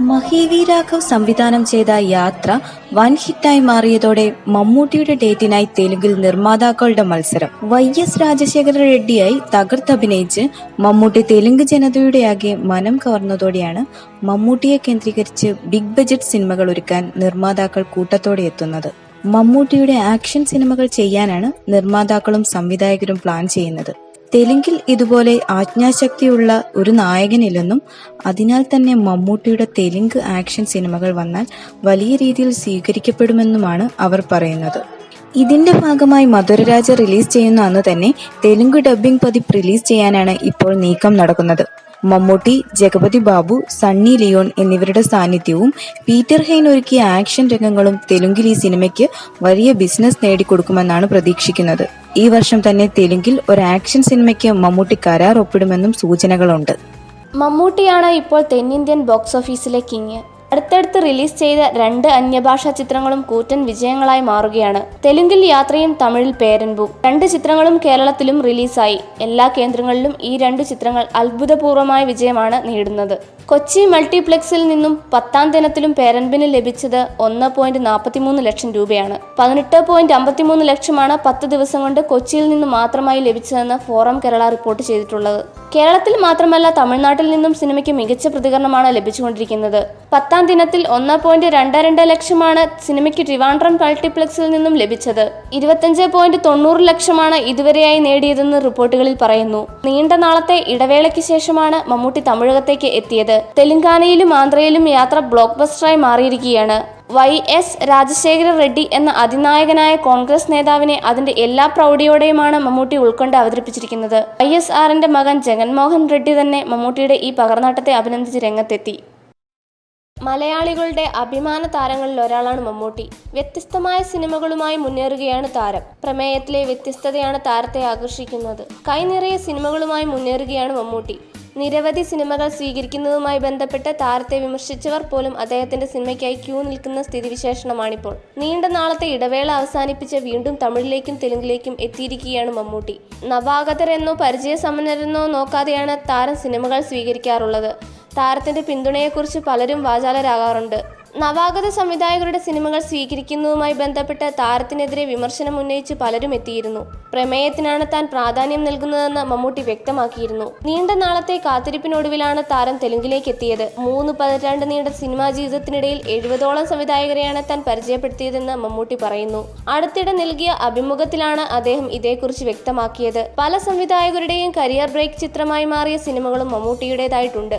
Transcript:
മഹീവി രാഘവ് സംവിധാനം ചെയ്ത യാത്ര വൻ ഹിറ്റായി മാറിയതോടെ മമ്മൂട്ടിയുടെ ഡേറ്റിനായി തെലുങ്കിൽ നിർമ്മാതാക്കളുടെ മത്സരം. വൈ എസ് രാജശേഖര റെഡ്ഡിയായി തകർത്തഭിനയിച്ച് മമ്മൂട്ടി തെലുങ്ക് ജനതയുടെ ആകെ മനം കവർന്നതോടെയാണ് മമ്മൂട്ടിയെ കേന്ദ്രീകരിച്ച് ബിഗ് ബജറ്റ് സിനിമകൾ ഒരുക്കാൻ നിർമ്മാതാക്കൾ കൂട്ടത്തോടെ എത്തുന്നത്. മമ്മൂട്ടിയുടെ ആക്ഷൻ സിനിമകൾ ചെയ്യാനാണ് നിർമ്മാതാക്കളും സംവിധായകരും പ്ലാൻ ചെയ്യുന്നത്. തെലുങ്കിൽ ഇതുപോലെ ആജ്ഞാശക്തിയുള്ള ഒരു നായകനില്ലെന്നും അതിനാൽ തന്നെ മമ്മൂട്ടിയുടെ തെലുങ്ക് ആക്ഷൻ സിനിമകൾ വന്നാൽ വലിയ രീതിയിൽ സ്വീകരിക്കപ്പെടുമെന്നുമാണ് അവർ പറയുന്നത്. ഇതിന്റെ ഭാഗമായി മധുരരാജ റിലീസ് ചെയ്യുന്ന അന്ന് തന്നെ തെലുങ്ക് ഡബ്ബിംഗ് പതിപ്പ് റിലീസ് ചെയ്യാനാണ് ഇപ്പോൾ നീക്കം നടക്കുന്നത്. മമ്മൂട്ടി ജഗപതി ബാബു സണ്ണി ലിയോൺ എന്നിവരുടെ സാന്നിധ്യവും പീറ്റർ ഹെയ്ൻ ഒരുക്കിയ ആക്ഷൻ രംഗങ്ങളും തെലുങ്കിൽ ഈ സിനിമയ്ക്ക് വലിയ ബിസിനസ് നേടിക്കൊടുക്കുമെന്നാണ് പ്രതീക്ഷിക്കുന്നത്. ഈ വർഷം തന്നെ തെലുങ്കിൽ ഒരു ആക്ഷൻ സിനിമയ്ക്ക് മമ്മൂട്ടി കരാർ ഒപ്പിടുമെന്നും സൂചനകളുണ്ട്. മമ്മൂട്ടിയാണ് ഇപ്പോൾ തെന്നിന്ത്യൻ ബോക്സ് ഓഫീസിലെ കിങ്. അടുത്തടുത്ത് റിലീസ് ചെയ്ത രണ്ട് അന്യഭാഷാ ചിത്രങ്ങളും കൂറ്റൻ വിജയങ്ങളായി മാറുകയാണ്. തെലുങ്കിൽ യാത്രയും തമിഴിൽ പേരൻപും. രണ്ട് ചിത്രങ്ങളും കേരളത്തിലും റിലീസായി. എല്ലാ കേന്ദ്രങ്ങളിലും ഈ രണ്ട് ചിത്രങ്ങൾ അത്ഭുതപൂർവമായ വിജയമാണ് നേടുന്നത്. കൊച്ചി മൾട്ടിപ്ലക്സിൽ നിന്നും പത്താം ദിനത്തിലും പേരൻപിന് ലഭിച്ചത് ഒന്ന് പോയിന്റ് നാൽപ്പത്തിമൂന്ന് ലക്ഷം രൂപയാണ്. പതിനെട്ട് പോയിന്റ് അമ്പത്തിമൂന്ന് ലക്ഷമാണ് പത്ത് ദിവസം കൊണ്ട് കൊച്ചിയിൽ നിന്ന് മാത്രമായി ലഭിച്ചതെന്ന് ഫോറം കേരള റിപ്പോർട്ട് ചെയ്തിട്ടുള്ളത്. കേരളത്തിൽ മാത്രമല്ല തമിഴ്നാട്ടിൽ നിന്നും സിനിമയ്ക്ക് മികച്ച പ്രതികരണമാണ് ലഭിച്ചുകൊണ്ടിരിക്കുന്നത്. പത്താം ദിനത്തിൽ ഒന്ന് പോയിന്റ് രണ്ട് രണ്ട് ലക്ഷമാണ് സിനിമയ്ക്ക് ട്രിവാൻഡ്രം മൾട്ടിപ്ലക്സിൽ നിന്നും ലഭിച്ചത്. ഇരുപത്തഞ്ച് പോയിന്റ് തൊണ്ണൂറ് ലക്ഷമാണ് ഇതുവരെയായി നേടിയതെന്ന് റിപ്പോർട്ടുകളിൽ പറയുന്നു. നീണ്ട നാളത്തെ ഇടവേളയ്ക്ക് ശേഷമാണ് മമ്മൂട്ടി തമിഴകത്തേക്ക് എത്തിയത്. തെലങ്കാനയിലും ആന്ധ്രയിലും യാത്ര ബ്ലോക്ക് ബസ്റ്ററായി മാറിയിരിക്കുകയാണ്. വൈ എസ് രാജശേഖര റെഡ്ഡി എന്ന അതിനായകനായ കോൺഗ്രസ് നേതാവിനെ അതിന്റെ എല്ലാ പ്രൗഢിയോടെയുമാണ് മമ്മൂട്ടി ഉൾക്കൊണ്ട് അവതരിപ്പിച്ചിരിക്കുന്നത്. വൈ എസ് ആറിന്റെ മകൻ ജഗൻമോഹൻ റെഡ്ഡി തന്നെ മമ്മൂട്ടിയുടെ ഈ പകർന്നാട്ടത്തെ അഭിനന്ദിച്ച് രംഗത്തെത്തി. മലയാളികളുടെ അഭിമാന താരങ്ങളിൽ ഒരാളാണ് മമ്മൂട്ടി. വ്യത്യസ്തമായ സിനിമകളുമായി മുന്നേറുകയാണ് താരം. പ്രമേയത്തിലെ വ്യത്യസ്തതയാണ് താരത്തെ ആകർഷിക്കുന്നത്. കൈനിറയെ സിനിമകളുമായി മുന്നേറുകയാണ് മമ്മൂട്ടി. നിരവധി സിനിമകൾ സ്വീകരിക്കുന്നതുമായി ബന്ധപ്പെട്ട് താരത്തെ വിമർശിച്ചവർ പോലും അദ്ദേഹത്തിന്റെ സിനിമയ്ക്കായി ക്യൂ നിൽക്കുന്ന സ്ഥിതിവിശേഷണമാണിപ്പോൾ. നീണ്ട നാളത്തെ ഇടവേള അവസാനിപ്പിച്ച് വീണ്ടും തമിഴിലേക്കും തെലുങ്കിലേക്കും എത്തിയിരിക്കുകയാണ് മമ്മൂട്ടി. നവാഗതരെന്നോ പരിചയസമ്പന്നരെന്നോ നോക്കാതെയാണ് താരം സിനിമകൾ സ്വീകരിക്കാറുള്ളത്. താരത്തിന്റെ പിന്തുണയെക്കുറിച്ച് പലരും വാചാലരാകാറുണ്ട്. നവാഗത സംവിധായകരുടെ സിനിമകൾ സ്വീകരിക്കുന്നതുമായി ബന്ധപ്പെട്ട് താരത്തിനെതിരെ വിമർശനം ഉന്നയിച്ച് പലരും എത്തിയിരുന്നു. പ്രമേയത്തിനാണ് താൻ പ്രാധാന്യം നൽകുന്നതെന്ന് മമ്മൂട്ടി വ്യക്തമാക്കിയിരുന്നു. നീണ്ട നാളത്തെ കാത്തിരിപ്പിനൊടുവിലാണ് താരം തെലുങ്കിലേക്ക് എത്തിയത് മൂന്ന് പതിറ്റാണ്ട് നീണ്ട സിനിമാ ജീവിതത്തിനിടയിൽ എഴുപതോളം സംവിധായകരെയാണ് താൻ പരിചയപ്പെടുത്തിയതെന്ന് മമ്മൂട്ടി പറയുന്നു. അടുത്തിടെ നൽകിയ അഭിമുഖത്തിലാണ് അദ്ദേഹം ഇതേക്കുറിച്ച് വ്യക്തമാക്കിയത്. പല സംവിധായകരുടെയും കരിയർ ബ്രേക്ക് ചിത്രമായി മാറിയ സിനിമകളും മമ്മൂട്ടിയുടേതായിട്ടുണ്ട്.